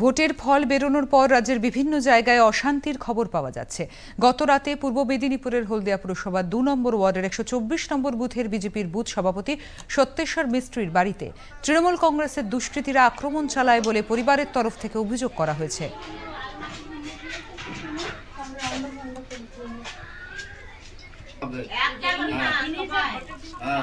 ভোটের ফল বেরোনোর পর রাজ্যের বিভিন্ন জায়গায় অশান্তির খবর পাওয়া যাচ্ছে। গত রাতে পূর্ব মেদিনীপুরের হলদিয়া পুরসভার দু নম্বর ওয়ার্ডের একশো চব্বিশ নম্বর বুথের বিজেপির বুথ সভাপতি সত্যেশ্বর মিস্ত্রির বাড়িতে তৃণমূল কংগ্রেসের দুষ্কৃতীরা আক্রমণ চালায় বলে পরিবারের তরফ থেকে অভিযোগ করা হয়েছে। হ্যাঁ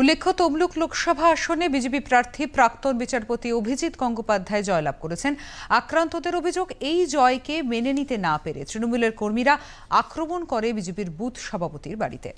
উল্লেখ্য, তমলুক লোকসভা আসনে বিজেপি প্রার্থী প্রাক্তন বিচারপতি অভিজিৎ গঙ্গোপাধ্যায় জয়লাভ করেছেন। আক্রান্তদের অভিযোগ, এই জয়কে মেনে নিতে না পেরে তৃণমূলের কর্মীরা আক্রমণ করে বিজেপির বুথ সভাপতির বাড়িতে।